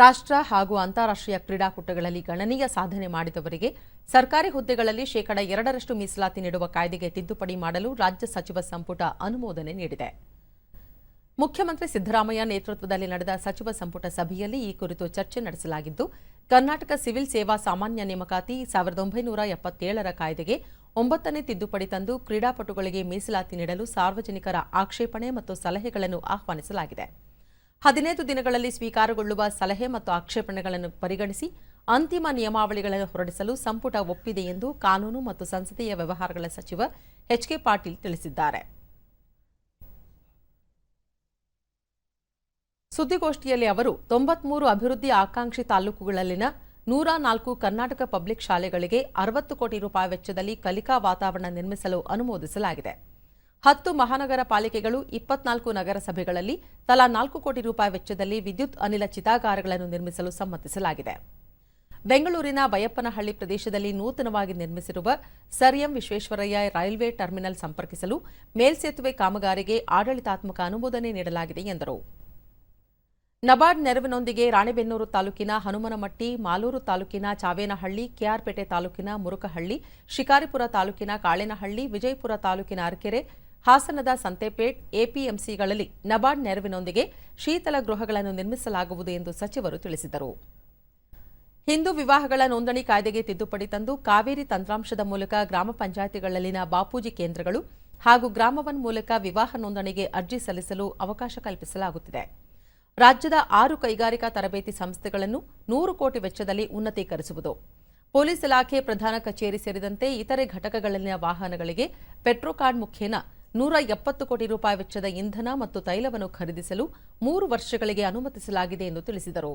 ರಾಷ್ಟ್ರ ಹಾಗೂ ಅಂತಾರಾಷ್ಟ್ರೀಯ ಕ್ರೀಡಾಕೂಟಗಳಲ್ಲಿ ಗಣನೀಯ ಸಾಧನೆ ಮಾಡಿದವರಿಗೆ ಸರ್ಕಾರಿ ಹುದ್ದೆಗಳಲ್ಲಿ ಶೇಕಡ ಎರಡರಷ್ಟು ಮೀಸಲಾತಿ ನೀಡುವ ಕಾಯ್ದೆಗೆ ತಿದ್ದುಪಡಿ ಮಾಡಲು ರಾಜ್ಯ ಸಚಿವ ಸಂಪುಟ ಅನುಮೋದನೆ ನೀಡಿದೆ. ಮುಖ್ಯಮಂತ್ರಿ ಸಿದ್ದರಾಮಯ್ಯ ನೇತೃತ್ವದಲ್ಲಿ ನಡೆದ ಸಚಿವ ಸಂಪುಟ ಸಭೆಯಲ್ಲಿ ಈ ಕುರಿತು ಚರ್ಚೆ ನಡೆಸಲಾಗಿದ್ದು, ಕರ್ನಾಟಕ ಸಿವಿಲ್ ಸೇವಾ ಸಾಮಾನ್ಯ ನೇಮಕಾತಿ ಸಾವಿರದ ಒಂಬೈನೂರ ಎಪ್ಪತ್ತೇಳರ ಕಾಯ್ದೆಗೆ ಒಂಬತ್ತನೇ ತಿದ್ದುಪಡಿ ತಂದು ಕ್ರೀಡಾಪಟುಗಳಿಗೆ ಮೀಸಲಾತಿ ನೀಡಲು ಸಾರ್ವಜನಿಕರ ಆಕ್ಷೇಪಣೆ ಮತ್ತು ಸಲಹೆಗಳನ್ನು ಆಹ್ವಾನಿಸಲಾಗಿದೆ. ಹದಿನೈದು ದಿನಗಳಲ್ಲಿ ಸ್ವೀಕಾರಗೊಳ್ಳುವ ಸಲಹೆ ಮತ್ತು ಆಕ್ಷೇಪಣೆಗಳನ್ನು ಪರಿಗಣಿಸಿ ಅಂತಿಮ ನಿಯಮಾವಳಿಗಳನ್ನು ಹೊರಡಿಸಲು ಸಂಪುಟ ಒಪ್ಪಿದೆ ಎಂದು ಕಾನೂನು ಮತ್ತು ಸಂಸದೀಯ ವ್ಯವಹಾರಗಳ ಸಚಿವ ಎಚ್ಕೆ ಪಾಟೀಲ್ ತಿಳಿಸಿದ್ದಾರೆ. ಸುದ್ದಿಗೋಷ್ಠಿಯಲ್ಲಿ ಅವರು ತೊಂಬತ್ಮೂರು ಅಭಿವೃದ್ಧಿ ಆಕಾಂಕ್ಷಿ ತಾಲೂಕುಗಳಲ್ಲಿನ ನೂರ ನಾಲ್ಕು ಕರ್ನಾಟಕ ಪಬ್ಲಿಕ್ ಶಾಲೆಗಳಿಗೆ ಅರವತ್ತು ಕೋಟಿ ರೂಪಾಯಿ ವೆಚ್ಚದಲ್ಲಿ ಕಲಿಕಾ ವಾತಾವರಣ ನಿರ್ಮಿಸಲು ಅನುಮೋದಿಸಲಾಗಿದೆ. ಹತ್ತು ಮಹಾನಗರ ಪಾಲಿಕೆಗಳು ಇಪ್ಪತ್ನಾಲ್ಕು ನಗರಸಭೆಗಳಲ್ಲಿ ತಲಾ ನಾಲ್ಕು ಕೋಟಿ ರೂಪಾಯಿ ವೆಚ್ಚದಲ್ಲಿ ವಿದ್ಯುತ್ ಅನಿಲ ಚಿತಾಗಾರಗಳನ್ನು ನಿರ್ಮಿಸಲು ಸಮ್ಮತಿಸಲಾಗಿದೆ. ಬೆಂಗಳೂರಿನ ಬಯಪ್ಪನಹಳ್ಳಿ ಪ್ರದೇಶದಲ್ಲಿ ನೂತನವಾಗಿ ನಿರ್ಮಿಸಿರುವ sir M Visvesvaraya railway terminal ಸಂಪರ್ಕಿಸಲು ಮೇಲ್ಸೇತುವೆ ಕಾಮಗಾರಿಗೆ ಆಡಳಿತಾತ್ಮಕ ಅನುಮೋದನೆ ನೀಡಲಾಗಿದೆ ಎಂದರು. ನಬಾರ್ಡ್ ನೆರವಿನೊಂದಿಗೆ ರಾಣೆಬೆನ್ನೂರು ತಾಲೂಕಿನ ಹನುಮನಮಟ್ಟಿ, ಮಾಲೂರು ತಾಲೂಕಿನ ಚಾವೇನಹಳ್ಳಿ, ಕೆಆರ್ಪೇಟೆ ತಾಲೂಕಿನ ಮುರುಕಹಳ್ಳಿ, ಶಿಕಾರಿಪುರ ತಾಲೂಕಿನ ಕಾಳೇನಹಳ್ಳಿ, ವಿಜಯಪುರ ತಾಲೂಕಿನ ಅರಕೆರೆ ಹಾಸನದ ಸಂತೆಪೇಟ್ ಎಪಿಎಂಸಿಗಳಲ್ಲಿ ನಬಾರ್ಡ್ ನೆರವಿನೊಂದಿಗೆ ಶೀತಲ ಗೃಹಗಳನ್ನು ನಿರ್ಮಿಸಲಾಗುವುದು ಎಂದು ಸಚಿವರು ತಿಳಿಸಿದರು. ಹಿಂದೂ ವಿವಾಹಗಳ ನೋಂದಣಿ ಕಾಯ್ದೆಗೆ ತಿದ್ದುಪಡಿ ತಂದು ಕಾವೇರಿ ತಂತ್ರಾಂಶದ ಮೂಲಕ ಗ್ರಾಮ ಪಂಚಾಯಿತಿಗಳಲ್ಲಿನ ಬಾಪೂಜಿ ಕೇಂದ್ರಗಳು ಹಾಗೂ ಗ್ರಾಮವನ್ ಮೂಲಕ ವಿವಾಹ ನೋಂದಣಿಗೆ ಅರ್ಜಿ ಸಲ್ಲಿಸಲು ಅವಕಾಶ ಕಲ್ಪಿಸಲಾಗುತ್ತಿದೆ. ರಾಜ್ಯದ ಆರು ಕೈಗಾರಿಕಾ ತರಬೇತಿ ಸಂಸ್ಥೆಗಳನ್ನು ನೂರು ಕೋಟಿ ವೆಚ್ಚದಲ್ಲಿ ಉನ್ನತೀಕರಿಸುವುದು. ಪೊಲೀಸ್ ಇಲಾಖೆ ಪ್ರಧಾನ ಕಚೇರಿ ಸೇರಿದಂತೆ ಇತರೆ ಘಟಕಗಳಲ್ಲಿನ ವಾಹನಗಳಿಗೆ ಪೆಟ್ರೋಕಾರ್ಡ್ ಮುಖೇನ ನೂರ ಎಪ್ಪತ್ತು ಕೋಟಿ ರೂಪಾಯಿ ವೆಚ್ಚದ ಇಂಧನ ಮತ್ತು ತೈಲವನ್ನು ಖರೀದಿಸಲು ಮೂರು ವರ್ಷಗಳಿಗೆ ಅನುಮತಿಸಲಾಗಿದೆ ಎಂದು ತಿಳಿಸಿದರು.